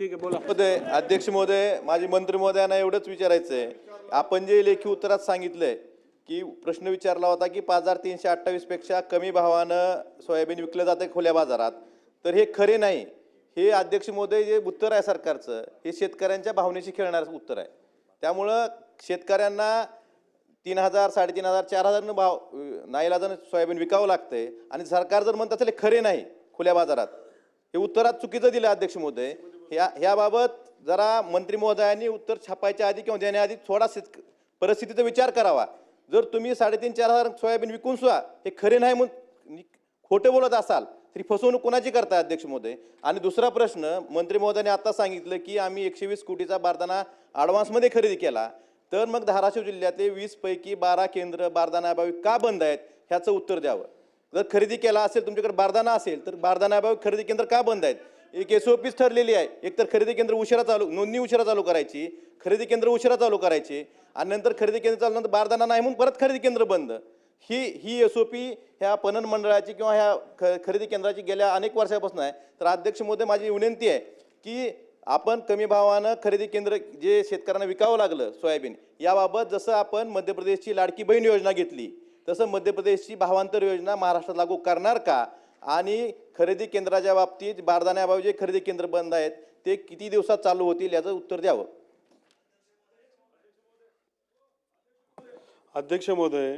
ठीक आहे बोला. महोदय अध्यक्ष महोदय माझे मंत्री महोदयांना एवढंच विचारायचं आहे आपण जे लेखी उत्तरात सांगितलंय की प्रश्न विचारला होता की पाच हजार तीनशे अठ्ठावीसपेक्षा कमी भावानं सोयाबीन विकलं जातं खुल्या बाजारात. तर हे खरे नाही. हे अध्यक्ष महोदय जे उत्तर आहे सरकारचं हे शेतकऱ्यांच्या भावनेशी खेळणारं उत्तर आहे. त्यामुळं शेतकऱ्यांना तीन हजार साडेतीन हजार चार हजारनं भाव नाईलाजानं सोयाबीन विकावं लागतंय. आणि सरकार जर म्हणत असेल हे खरे नाही खुल्या बाजारात. हे उत्तरात चुकीचं दिलं अध्यक्ष महोदय. ह्या ह्याबाबत जरा मंत्री महोदयांनी उत्तर छापायच्या आधी किंवा देण्याआधी थोडा शेतक परिस्थितीचा विचार करावा. जर तुम्ही साडेतीन चार हजार सोयाबीन विकून सुद्धा हे खरे नाही म्हणून खोटं बोलत असाल तरी फसवणूक कोणाची करताय अध्यक्ष महोदय? आणि दुसरा प्रश्न मंत्री महोदयाने आता सांगितलं की आम्ही एकशे वीस कोटीचा बारदाना ॲडव्हान्समध्ये खरेदी केला. तर मग धाराशिव जिल्ह्यातले वीसपैकी बारा केंद्र बारदानाअभावी का बंद आहेत? ह्याचं उत्तर द्यावं. जर खरेदी केला असेल तुमच्याकडे बारदाना असेल तर बारदानाअभावी खरेदी केंद्र का बंद आहेत? एक एस ओ पीच ठरलेली आहे. एक तर खरेदी केंद्र उशिरा चालू नोंदणी उशिरा चालू करायची खरेदी केंद्र उशिरा चालू करायची आणि नंतर खरेदी केंद्र चालू नंतर बारदाना नाही म्हणून परत खरेदी केंद्र बंद. ही ही एस ओ पी ह्या पणन मंडळाची किंवा ह्या ख खरेदी केंद्राची गेल्या अनेक वर्षापासून आहे. तर अध्यक्ष मोदी माझी विनंती आहे की आपण कमी भावानं खरेदी केंद्र जे शेतकऱ्यांना विकावं लागलं सोयाबीन याबाबत जसं आपण मध्य प्रदेशची लाडकी बहीण योजना घेतली तसं मध्य प्रदेशची भावांतर योजना महाराष्ट्रात लागू करणार का? आणि खरेदी केंद्राच्या बाबतीत बारदाण्याबाबत जे खरेदी केंद्र बंद आहेत ते किती दिवसात चालू होतील याचं उत्तर द्यावं. अध्यक्ष महोदय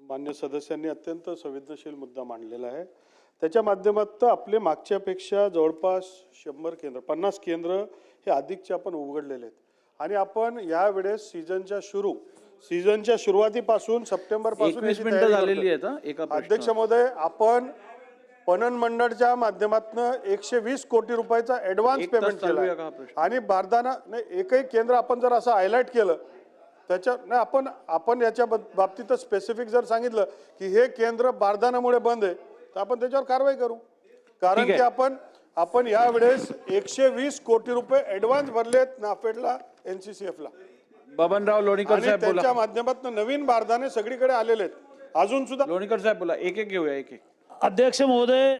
मान्य सदस्यांनी अत्यंत संवेदनशील मुद्दा मांडलेला आहे. त्याच्या माध्यमातून आपले मागच्यापेक्षा जवळपास शंभर केंद्र पन्नास केंद्र हे अधिकचे आपण उघडलेले आहेत. आणि आपण यावेळेस सीझनच्या सुरू सीझनच्या सुरुवातीपासून सप्टेंबरपासून झालेली हं, एका. अध्यक्ष महोदय आपण पणन मंडळच्या माध्यमातून एकशे वीस कोटी रुपयाचा ऍडव्हान्स पेमेंट केला? आणि बारदाना नाही एकही केंद्र आपण जर असं हायलाईट केलं त्याच्या नाही आपण आपण याच्या बाबतीत स्पेसिफिक जर सांगितलं की हे केंद्र बारदानामुळे बंद आहे तर आपण त्याच्यावर कारवाई करू. कारण. की आपण आपण यावेळेस एकशे वीस कोटी रुपये ऍडव्हान्स भरलेत नाफेडला एनसीसीएफ ला. बबनराव लोणीकर साहेब त्यांच्या माध्यमातून नवीन बारदाने सगळीकडे आलेले आहेत. अजून सुद्धा लोणीकर साहेब बोला. एक एक घेऊया एक एक. अध्यक्ष महोदय